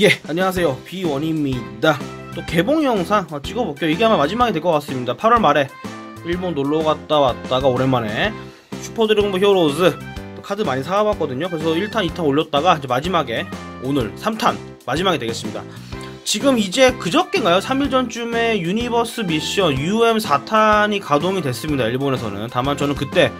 예 안녕하세요. 비원입니다. 또 개봉 영상 어, 찍어볼게요. 이게 아마 마지막이 될 것 같습니다. 8월 말에 일본 놀러 갔다 왔다가 오랜만에 슈퍼드래곤볼 히어로즈 카드 많이 사와봤거든요. 그래서 1탄 2탄 올렸다가 이제 마지막에 오늘 3탄 마지막이 되겠습니다. 지금 이제 그저께인가요? 3일 전쯤에 유니버스 미션 UM4탄이 가동이 됐습니다 일본에서는. 다만 저는 그때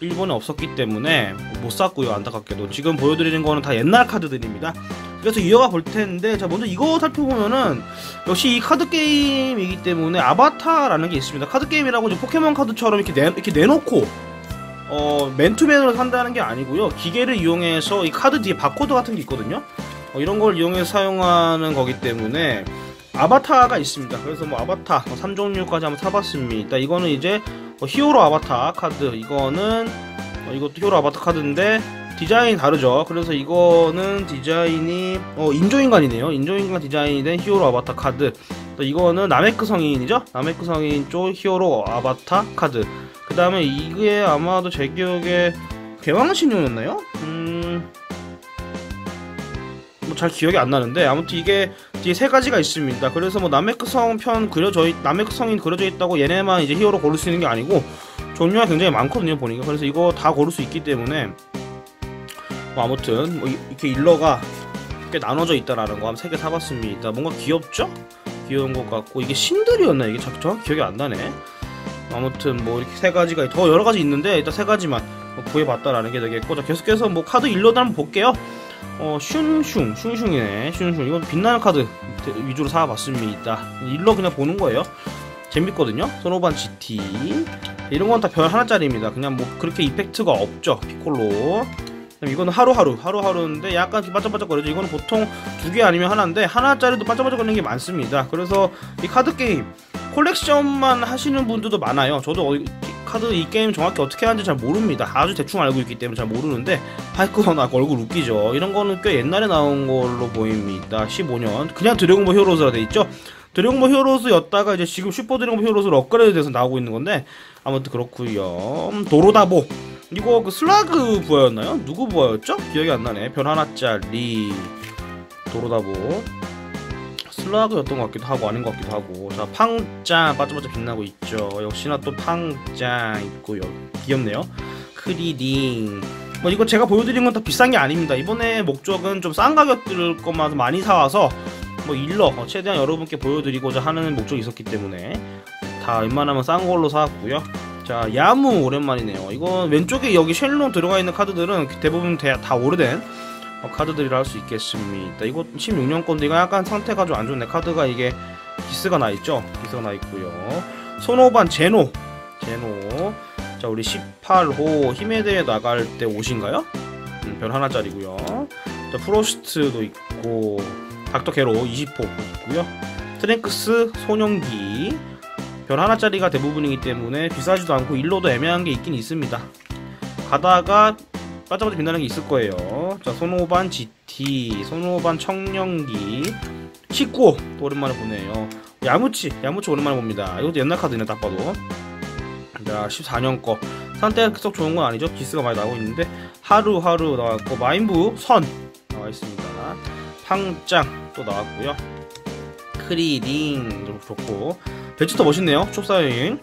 일본에 없었기 때문에 못 샀고요 안타깝게도. 지금 보여드리는 거는 다 옛날 카드들입니다 그래서 이어가 볼 텐데 자 먼저 이거 살펴보면은 역시 이 카드 게임이기 때문에 아바타라는 게 있습니다. 카드 게임이라고 이제 포켓몬 카드처럼 이렇게 내, 이렇게 내놓고 어 맨투맨으로 산다는 게 아니고요. 기계를 이용해서 이 카드 뒤에 바코드 같은 게 있거든요. 어, 이런 걸 이용해서 사용하는 거기 때문에 아바타가 있습니다. 그래서 뭐 아바타 3종류까지 한번 사봤습니다. 이거는 이제 어, 히어로 아바타 카드. 이거는 어, 이것도 히어로 아바타 카드인데 디자인이 다르죠. 그래서 이거는 디자인이 어, 인조인간이네요. 인조인간 디자인이 된 히어로 아바타 카드. 또 이거는 나메크 성인이죠? 나메크 성인 쪽 히어로 아바타 카드. 그 다음에 이게 아마도 제 기억에 개왕신용이었나요? 음... 뭐 잘 기억이 안 나는데 아무튼 이게 뒤에 세 가지가 있습니다. 그래서 뭐 남메크 성편 그려져 있, 남메크 성인 그려져 있다고 얘네만 이제 히어로 고를 수 있는 게 아니고 종류가 굉장히 많거든요 보니까. 그래서 이거 다 고를 수 있기 때문에 뭐 아무튼 뭐 이렇게 일러가 꽤 나눠져 있다라는 거한세개 사봤습니다. 뭔가 귀엽죠? 귀여운 것 같고 이게 신들이었나 이게 정확히 기억이 안 나네. 아무튼 뭐 이렇게 세 가지가 더 여러 가지 있는데 일단 세 가지만 구해봤다라는 게 되겠고 자 계속해서 뭐 카드 일러도 한번 볼게요. 어, 슌슌, 슌슌이네. 슌슌. 이건 빛나는 카드 위주로 사봤습니다. 일러 그냥 보는 거예요. 재밌거든요. 소노반 GT. 이런 건 다 별 하나짜리입니다. 그냥 뭐 그렇게 이펙트가 없죠. 피콜로. 이거는 하루하루, 하루하루인데 약간 반짝반짝 거리죠. 이거는 보통 두 개 아니면 하나인데 하나짜리도 반짝반짝 거리는 게 많습니다. 그래서 이 카드 게임 콜렉션만 하시는 분들도 많아요. 저도 카드 이 게임 정확히 어떻게 하는지 잘 모릅니다. 아주 대충 알고 있기 때문에 잘 모르는데 하이크나 얼굴 웃기죠. 이런 거는 꽤 옛날에 나온 걸로 보입니다. 15년. 그냥 드래곤볼 히어로즈라 돼 있죠. 드래곤볼 히어로즈였다가 이제 지금 슈퍼 드래곤볼 히어로즈로 업그레이드 돼서 나오고 있는 건데 아무튼 그렇고요. 도로다보. 이거 그 슬라그 부하였나요? 누구 부하였죠? 기억이 안 나네. 별 하나짜리 도로다보. 슬라그였던 것 같기도 하고 아닌 것 같기도 하고 자 팡짱 반짝반짝 빛나고 있죠 역시나 또 팡짱 있고요 귀엽네요 크리링 뭐 이거 제가 보여드린 건 다 비싼 게 아닙니다 이번에 목적은 좀 싼 가격들 것만 많이 사와서 뭐 일러 어, 최대한 여러분께 보여드리고자 하는 목적이 있었기 때문에 다 웬만하면 싼 걸로 사왔고요 자 야무 오랜만이네요 이건 왼쪽에 여기 쉘론 들어가 있는 카드들은 대부분 다 오래된 어, 카드들이라 할 수 있겠습니다. 이거 16년 건데 이거 약간 상태가 좀 안 좋네. 카드가 이게 기스가 나 있죠? 기스가 나 있고요. 손오반 제노. 제노. 자, 우리 18호 힘에 대해 나갈 때 옷인가요? 음, 별 하나짜리고요. 자, 프로스트도 있고 닥터 게로 20호 있고요. 트랭크스 소년기 별 하나짜리가 대부분이기 때문에 비싸지도 않고 일로도 애매한 게 있긴 있습니다. 가다가 빠져빠져 빛나는 게 있을 거예요. 자, 손오반 GT, 손오반 청년기, 19! 또 오랜만에 보네요. 야무치, 야무치 오랜만에 봅니다. 이것도 옛날 카드네, 딱 봐도. 자, 14년 거. 상태가 썩 좋은 건 아니죠. 기스가 많이 나오고 있는데, 하루하루 나왔고, 마인부 선 나와 있습니다. 팡짱 또 나왔고요. 크리링 좀 좋고, 베지터 멋있네요. 촉사여행.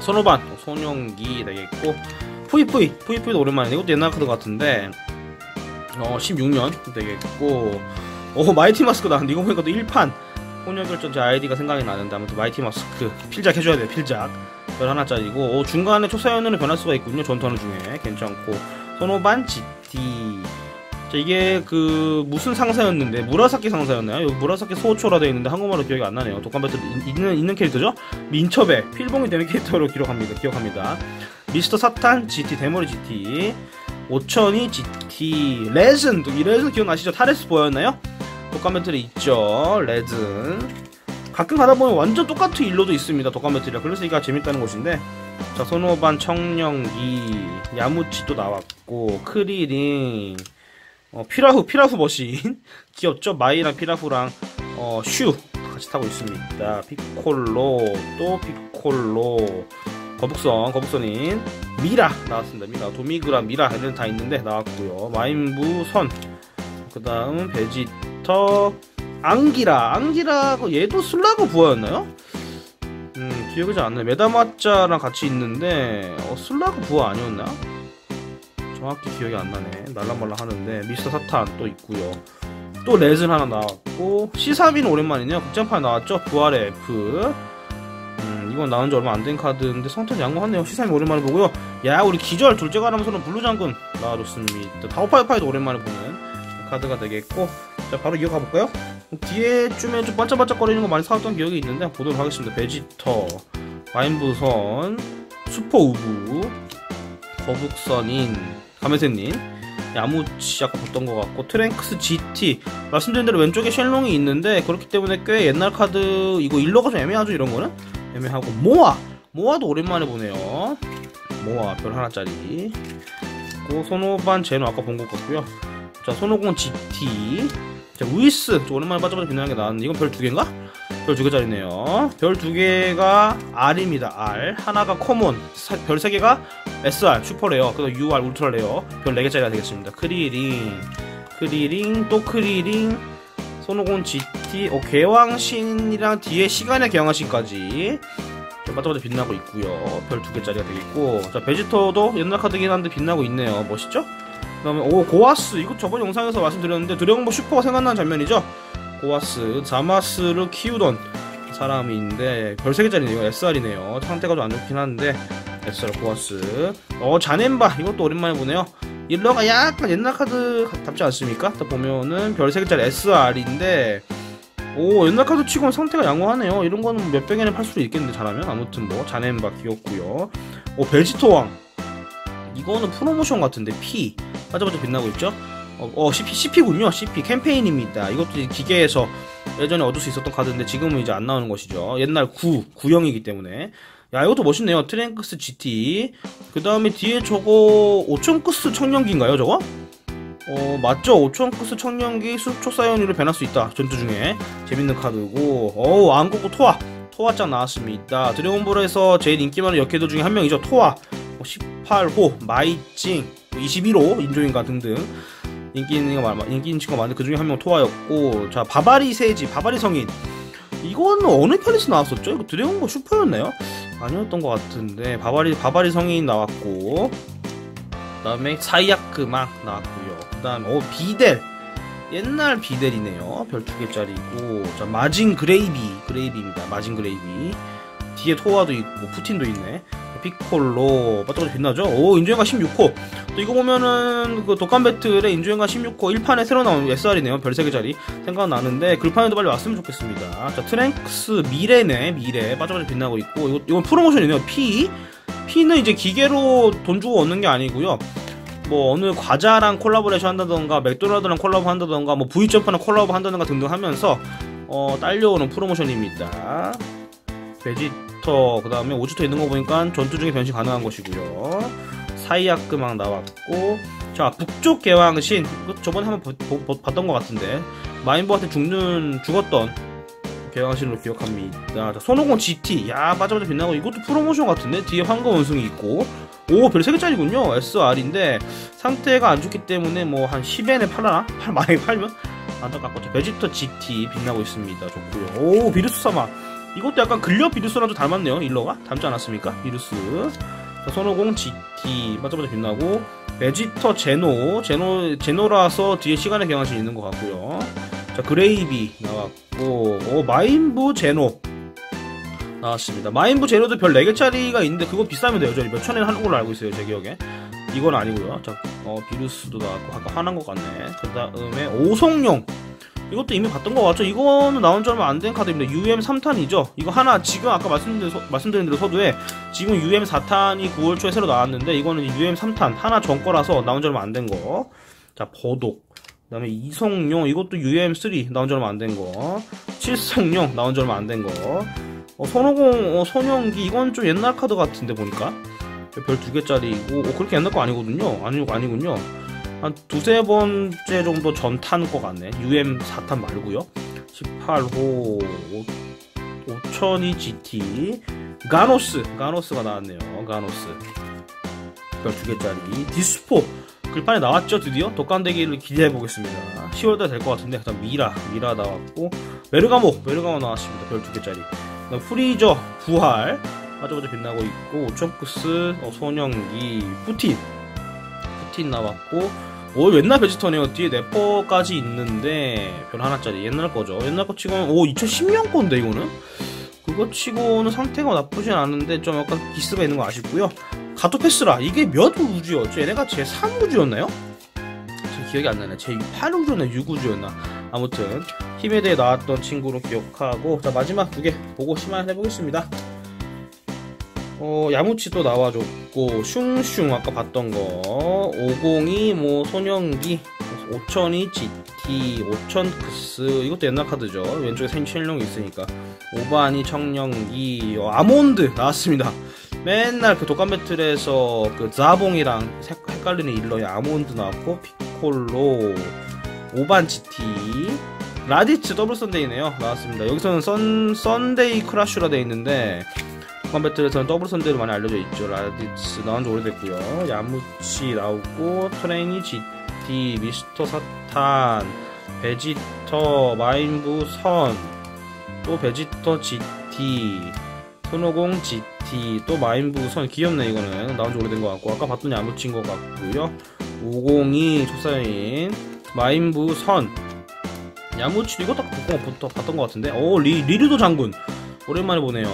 손오반, 소년기 되겠고, 푸이푸이 푸이푸이도 오랜만에 이것도 옛날 카드 같은데. 어 16년. 되겠고. 오 마이티 마스크 나왔는데 이거 보니까 또 1판. 혼혈결전 제 아이디가 생각이 나는데 아무튼 마이티 마스크. 필작 해줘야 돼 필작. 11하나짜리고. 오, 중간에 초사연으로 변할 수가 있군요 전투하는 중에. 괜찮고. 소노반 GT 자 이게 그 무슨 상사였는데 무라사키 상사였나요? 여기 무라사키 소호초라 되어 있는데 한국말로 기억이 안 나네요. 독감 배틀 있는, 있는 캐릭터죠? 민첩에 필봉이 되는 캐릭터로 기록합니다 기억합니다. 미스터 사탄 GT 대머리 GT 5000이 GT 레즌 이 레즌 기억나시죠? 타레스 보였나요? 독감 배틀에 있죠 레즌. 가끔 가다 보면 완전 똑같은 일로도 있습니다 독감 배틀이라. 그래서 이가 재밌다는 곳인데. 자 소노반 청령기 야무치도 나왔고 크리링 어, 피라후 피라후 머신 귀엽죠? 마이랑 피라후랑 어, 슈 같이 타고 있습니다 피콜로 또 피콜로 거북선, 거북선인 미라 나왔습니다. 미라, 도미그라, 미라 애들 다 있는데 나왔고요. 마인부 선, 그 다음 베지터, 앙기라 앙기라 얘도 슬라그 부하였나요? 음 기억이 잘 안 나요 메다마짜랑 같이 있는데 어, 슬라그 부하 아니었나? 정확히 기억이 안 나네. 날라말라 하는데 미스터 사탄 또 있고요. 또 레즌 하나 나왔고 C3인 오랜만이네요. 극장판 나왔죠? 부활의 F. 음, 이건 나온 지 얼마 안 된 카드인데 성탄 양호하네요. C3인 오랜만에 보고요. 야 우리 기절 둘째 가라면서는 블루 장군. 나와줬습니다. 다오파이파이도 오랜만에 보는 카드가 되겠고. 자 바로 이어가 볼까요? 뒤에쯤에 좀 반짝반짝거리는 거 많이 사왔던 기억이 있는데 보도록 하겠습니다. 베지터 마인부선 슈퍼우브 거북선인 가메세님. 야무치 아까 봤던 것 같고 트랭크스 GT 말씀드린 대로 왼쪽에 쉘롱이 있는데 그렇기 때문에 꽤 옛날 카드 이거 일러가 좀 애매하죠 이런 거는? 애매하고 모아! 모아도 오랜만에 보네요. 모아 별 하나짜리. 그리고 손오반 제노 아까 본 것 같고요. 자 손오공 GT 자 우이스. 오랜만에 빠져빠져 빛나는 게 나왔는데 이건 별 두 개인가? 별 두 개짜리네요. 별 두 개가 R입니다. R. 하나가 코몬 별 세 개가 SR 슈퍼레어. 그다음 UR 울트라레어. 별 4개짜리가 되겠습니다. 크리링. 크리링 또 크리링. 손오공 GT 어, 개왕신이랑 뒤에 시간의 개왕신까지. 맞자마자 빛나고 있고요. 별 두 개짜리가 되겠고. 자 베지터도 옛날 카드긴 한데 빛나고 있네요. 멋있죠? 그 다음에 오 고아스. 이거 저번 영상에서 말씀드렸는데 드래곤볼 슈퍼가 생각나는 장면이죠 고아스 자마스를 키우던 사람인데 별 3개짜리네요. SR이네요. 상태가 좀 안 좋긴 한데 SR 고아스. 어 자넨바. 이것도 오랜만에 보네요. 일러가 약간 옛날 카드 답지 않습니까? 딱 보면은 별 3개짜리 SR인데 오 옛날 카드 치고는 상태가 양호하네요. 이런 거는 몇백 엔에 팔 수도 있겠는데 잘하면? 아무튼 뭐 자넨바 귀엽고요. 오 벨지토 왕. 이거는 프로모션 같은데 P. 빠져빠져 빛나고 있죠 어, 어 CP, CP군요. CP 캠페인입니다. 이것도 기계에서 예전에 얻을 수 있었던 카드인데 지금은 이제 안 나오는 것이죠. 옛날 9 9형이기 때문에. 야 이것도 멋있네요. 트랭크스 GT 그 다음에 뒤에 저거 오천크스 청년기인가요 저거? 어 맞죠. 오천크스 청년기 수초 사이온으로 변할 수 있다. 전투 중에. 재밌는 카드고. 어우 안고고 토아. 토아짱 나왔습니다. 드래곤볼에서 제일 인기 많은 역캐드 중에 한 명이죠. 토아. 18호 마이찡 21호 인조인가 등등 인기 있는 거 인기 있는 친구가 많은데 그 중에 한 명 토아였고 자 바바리 세지 바바리 성인 이거는 어느 편에서 나왔었죠? 이거 드래곤볼 슈퍼였나요? 아니었던 것 같은데 바바리 바바리 성인 나왔고 그다음에 사이아크막 나왔고요. 그다음 어 비델 옛날 비델이네요. 별 두 개짜리고 자 마진 그레이비 그레이비입니다. 마진 그레이비 뒤에 토아도 있고 푸틴도 있네. 피콜로 빠짝빠짝 빛나죠? 오 인조행가 16호. 또 이거 보면은 그 독감 배틀의 인조행가 16호 1판에 새로 나온 SR이네요. 별 3개짜리 생각나는데 글판에도 빨리 왔으면 좋겠습니다. 자 트랭크스 미래네 미래. 빠짝빠짝 빛나고 있고. 이거, 이건 프로모션이네요. P. P는 이제 기계로 돈 주고 얻는 게 아니고요. 뭐 어느 과자랑 콜라보레이션 한다던가 맥도날드랑 콜라보 한다던가 뭐 V점프랑 콜라보 한다던가 등등 하면서 어 딸려오는 프로모션입니다. 베지 터 그 다음에 오지터 있는 거 보니까 전투 중에 변신 가능한 것이고요. 사이아크막 나왔고 자 북쪽 개왕신 저번에 한번 봤던 것 같은데 마인버한테 죽는 죽었던 개왕신으로 기억합니다. 자, 손오공 GT 야 빠져빠져 빛나고 이것도 프로모션 같은데? 뒤에 황금 원숭이 있고. 오 별 3개짜리군요. SR인데 상태가 안 좋기 때문에 뭐 한 10엔에 팔아나? 팔 많이 팔면? 안타깝고. 베지터 GT 빛나고 있습니다. 좋고요. 오 비루스 사막 이것도 약간 근력 비루스랑 좀 닮았네요 일러가? 닮지 않았습니까? 비루스. 자, 손오공 GT 맞자마자 빛나고. 베지터 제노. 제노 제노라서 뒤에 시간의 경향이 있는 것 같고요. 자 그레이비 나왔고. 오 마인부 제노. 나왔습니다. 마인부 제노도 별 4개짜리가 있는데 그거 비싸면 여전히 몇 천엔 하는 걸로 알고 있어요 제 기억에. 이건 아니고요. 자 어, 비루스도 나왔고. 아까 화난 것 같네. 그 다음에 오송용 이것도 이미 봤던 것 같죠? 이거는 나온 지 얼마 안 된 카드입니다. UM 3탄이죠? 이거 하나 지금 아까 말씀드린, 서, 말씀드린 대로 서두에 지금 UM 4탄이 9월 초에 새로 나왔는데 이거는 UM 3탄 하나 전 거라서 나온 지 얼마 안 된 거. 자 버독. 그 다음에 이성용 이것도 UM3 나온 지 얼마 안 된 거. 칠성용 나온 지 얼마 안 된 거. 어, 손오공 어, 손영기 이건 좀 옛날 카드 같은데 보니까 별 두 개짜리고 어, 그렇게 옛날 거 아니거든요. 아니 아니군요. 한 두세 번째 정도 전탄것 같네. UM 4탄 말고요. 18호 5002 GT 가노스 가노스가 나왔네요. 가노스. 별두 개짜리. 디스포. 글판에 나왔죠 드디어? 독감대기를 기대해 보겠습니다. 10월달 될 것 같은데 그다음 미라. 미라 나왔고 메르가모. 메르가모 나왔습니다. 별두 개짜리. 그다음 프리저 부활. 빠져빠져 빛나고 있고 오천크스 어, 소년기 푸틴 푸틴 나왔고 오 옛날 베지터네요. 뒤에 네퍼까지 있는데 별 하나짜리. 옛날 거죠. 옛날 거 치고는 오 2010년 건데 이거는? 그거 치고는 상태가 나쁘진 않은데 좀 약간 기스가 있는 거 아쉽고요. 가토페스라. 이게 몇 우주였죠 얘네가 제 3 우주였나요? 지금 기억이 안 나네. 제 8 우주였나 6 우주였나. 아무튼 힘에 대해 나왔던 친구로 기억하고 자 마지막 두 개 보고 심한 해보겠습니다 어, 야무치 또 나와줬고, 슝슝 아까 봤던 거, 502, 뭐, 소년기, 5002 GT, 5000 크스, 이것도 옛날 카드죠. 왼쪽에 생체일롱이 있으니까. 오바니 청년기, 어, 아몬드 나왔습니다. 맨날 그 독감 배틀에서 그 자봉이랑 색, 헷갈리는 일러의 아몬드 나왔고, 피콜로, 오반 GT, 라디츠 더블 선데이네요. 나왔습니다. 여기서는 선, 선데이 크라슈라 돼 있는데, 독감 배틀에서는 더블 선데이로 많이 알려져 있죠. 라디츠 나온 지 오래됐고요. 야무치 나오고, 트레이니 GT, 미스터 사탄, 베지터, 마인부 선, 또 베지터 GT, 손오공 GT, 또 마인부 선, 귀엽네 이거는. 나온 지 오래된 것 같고, 아까 봤더니 야무치인 것 같고요. 502 조사인, 마인부 선, 야무치 이것도 아까 봤던 것 같은데, 오, 리, 리르도 장군. 오랜만에 보네요.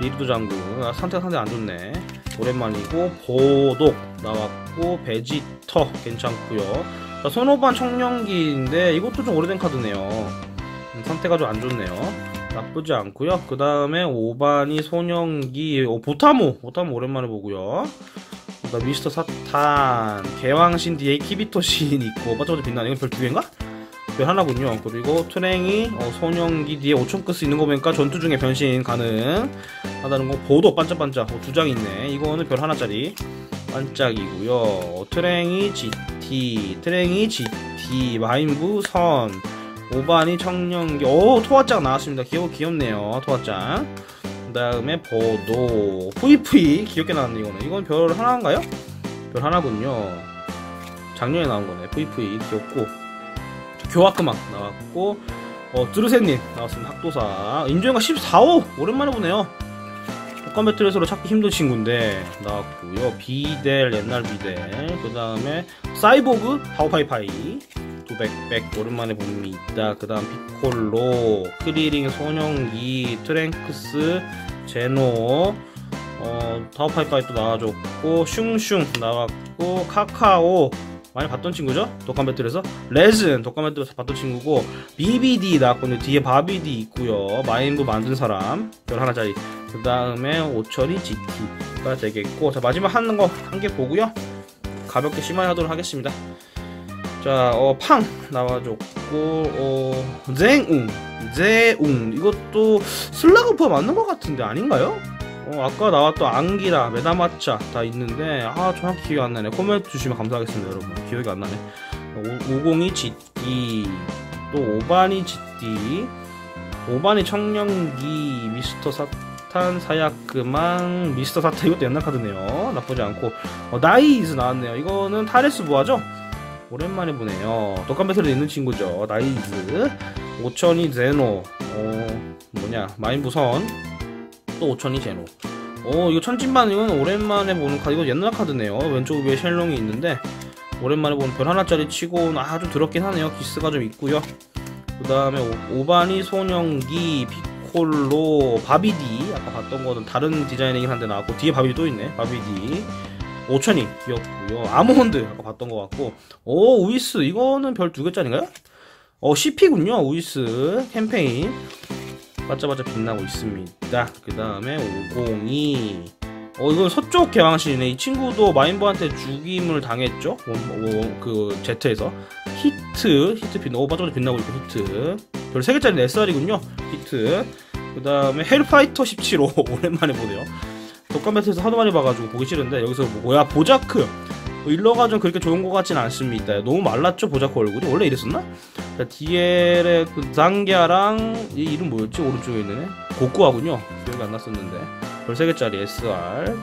리드 장군 아, 상태가 상당히 안 좋네. 오랜만이고 보독 나왔고 베지터 괜찮고요. 자, 손오반 청년기인데 이것도 좀 오래된 카드네요. 음, 상태가 좀 안 좋네요. 나쁘지 않고요. 그 다음에 오반이 소년기 오, 보타모 보타모 오랜만에 보고요. 그다음 미스터 사탄. 개왕신 뒤에 키비토 신 있고 빠져도 빛나는 이건 별 두 개인가? 별 하나군요. 그리고 트랭이 어, 소년기 뒤에 5천 끝스 있는 거 보니까 전투 중에 변신 가능 하다는 거 보도 반짝반짝 어, 두장 있네. 이거는 별 하나짜리 반짝이고요. 어, 트랭이 GT, 트랭이 GT, 마인부 선, 오반이 청년기. 오 토화짱 나왔습니다. 귀여워 귀엽네요. 토화짱. 그 다음에 보도 푸이푸이 귀엽게 나왔네 이거는. 이건 별 하나인가요? 별 하나군요. 작년에 나온 거네. 푸이푸이 귀엽고. 교학금악 나왔고 어, 드르세님 나왔습니다. 학도사. 인조인가 14호! 오랜만에 보네요. 독감 배틀에서 찾기 힘든 친구인데 나왔고요. 비델 옛날 비델. 그 다음에 사이보그 파워파이파이. 도백백 오랜만에 봅니다. 그 다음 피콜로 크리링 소년기 트랭크스 제노. 어, 파워파이파이 또 나와줬고 슝슝 나왔고 카카오 많이 봤던 친구죠? 독감 배틀에서? 레슨 독감 배틀에서 봤던 친구고 BBD 나왔거든요 뒤에 바비디 있고요. 마인부 만든 사람 별 하나짜리. 그 다음에 오철이 GT가 되겠고 자 마지막 하는 거 한 개 보고요. 가볍게 심화해 하도록 하겠습니다. 자, 어, 팡 나와줬고, 어, 쟁웅, 제웅. 이것도 슬라그파 맞는 것 같은데 아닌가요? 어, 아까 나왔던 안기라, 메다마차 다 있는데 아 정확히 기억이 안 나네. 코멘트 주시면 감사하겠습니다, 여러분. 기억이 안 나네. 502 GT 또 오바니 GT 오바니 청년기 미스터 사탄 사야크망 미스터 사탄 이것도 옛날 카드네요. 나쁘지 않고 어, 나이즈 나왔네요. 이거는 타레스 부하죠? 오랜만에 보네요. 독감 배틀에 있는 친구죠. 나이즈 5002 제노 어, 뭐냐 마인부선 또 5천이 제로. 어 이거 천진반 이건 오랜만에 보는 카드 이거 옛날 카드네요. 왼쪽 위에 셸롱이 있는데 오랜만에 보는 별 하나짜리 치고 아주 더럽긴 하네요. 기스가 좀 있고요. 그 다음에 오바니 소년기 피콜로 바비디. 아까 봤던 거는 다른 디자인이긴 한데 나왔고 뒤에 바비디 또 있네. 바비디. 5천이 귀엽고요. 아몬드 아까 봤던 것 같고. 오 우이스. 이거는 별 두 개짜리인가요? 어 CP군요 우이스. 캠페인 반짝반짝 빛나고 있습니다. 그 다음에 502. 어, 이건 서쪽 개왕신이네. 이 친구도 마인버한테 죽임을 당했죠? 오, 오, 그, 제트에서. 히트. 히트 빛나, 오, 반짝반짝 빛나고 있고, 히트. 별 3개짜리 SR이군요. 히트. 그 다음에 헬파이터 17호. 오랜만에 보네요. 독감 배틀에서 하도 많이 봐가지고 보기 싫은데, 여기서 뭐, 뭐야, 보자크. 뭐 일러가 좀 그렇게 좋은 것 같진 않습니다. 너무 말랐죠 보자크 얼굴이 원래 이랬었나? 자, 디엘의 그 장갸랑 이 이름 뭐였지 오른쪽에 있는 애? 고쿠하군요. 기억이 안 났었는데 별 3개짜리 SR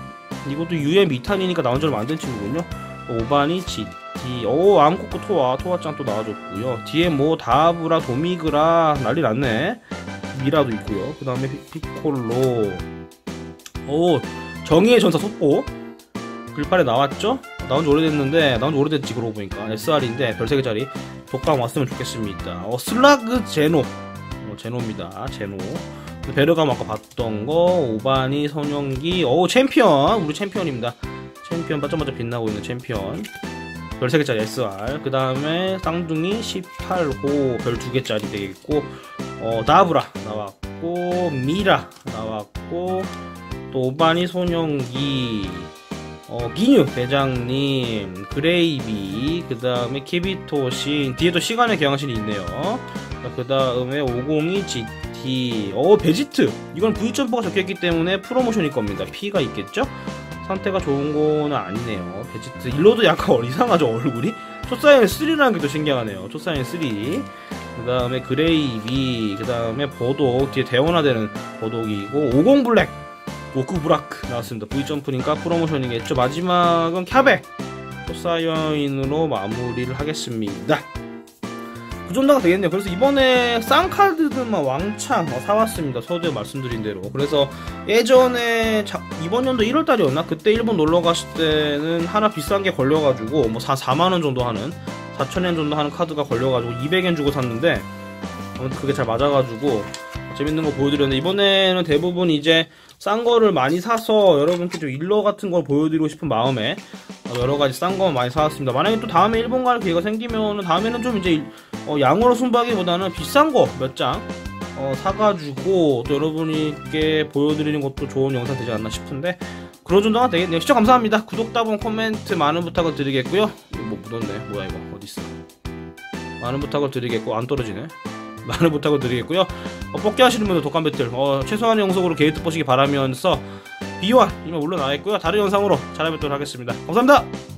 이것도 UM 2탄이니까 나온 지 얼마 안 된 친구군요. 오바니 GT 오 암코코 토와 토와짱 또 나와줬고요 뒤에 뭐 다브라 도미그라 난리 났네 미라도 있고요 그 다음에 피콜로 오 정의의 전사 속보 글팔에 나왔죠? 나온 지 오래됐는데 나온 지 오래됐지 그러고 보니까. SR인데 별 3개짜리 독감 왔으면 좋겠습니다. 어 슬라그 제노. 어, 제노입니다. 제노. 베르감 아까 봤던 거 오바니 선영기. 오 챔피언. 우리 챔피언입니다. 챔피언 반짝반짝 빛나고 있는 챔피언. 별 3개짜리 SR 그 다음에 쌍둥이 18호 별 2개짜리 되겠고 어 다브라 나왔고 미라 나왔고 또 오바니 소년기 어 기뉴 대장님 그레이비 그 다음에 키비토신 뒤에도 시간의 경향신이 있네요 그 다음에 502 GT 어 베지트 이건 V점퍼가 적혀있기 때문에 프로모션일 겁니다 P가 있겠죠? 상태가 좋은 거는 아니네요. 베지트 일로도 약간 이상하죠 얼굴이? 초사이언 3라는 게 또 신기하네요. 초사이언 3. 그 다음에 그레이비, 그 다음에 보독, 뒤에 대원화되는 보독이고, 50 블랙, 오크 브라크 나왔습니다. V점프니까 프로모션이겠죠. 마지막은 캬베, 초사이언으로 마무리를 하겠습니다. 그 정도가 되겠네요. 그래서 이번에 쌍카드들만 왕창 어, 사왔습니다. 서두에 말씀드린 대로. 그래서 예전에 자, 이번 연도 1월달이었나? 그때 일본 놀러 갔을 때는 하나 비싼 게 걸려가지고 뭐 4, 4만원 정도 하는 4천엔 정도 하는 카드가 걸려가지고 200엔 주고 샀는데 아무튼 그게 잘 맞아가지고 재밌는 거 보여드렸는데 이번에는 대부분 이제 싼 거를 많이 사서 여러분께 좀 일러 같은 걸 보여드리고 싶은 마음에 여러 가지 싼 거 많이 사왔습니다. 만약에 또 다음에 일본 갈 기회가 생기면은 다음에는 좀 이제 어, 양으로 순박이보다는 비싼 거 몇장 어, 사가지고 또 여러분께 보여드리는 것도 좋은 영상 되지 않나 싶은데 그런 정도가 되겠네요. 시청 감사합니다. 구독, 따봉, 코멘트 많은 부탁을 드리겠고요. 이거 뭐 묻었네. 뭐야 이거 어딨어? 많은 부탁을 드리겠고 안 떨어지네. 많은 부탁을 드리겠고요. 어, 뽑기 하시는 분들 독감 배틀 어, 최소한의 영속으로 게이트 보시기 바라면서 비요한 올라나와 있고요. 다른 영상으로 찾아뵙도록 하겠습니다. 감사합니다.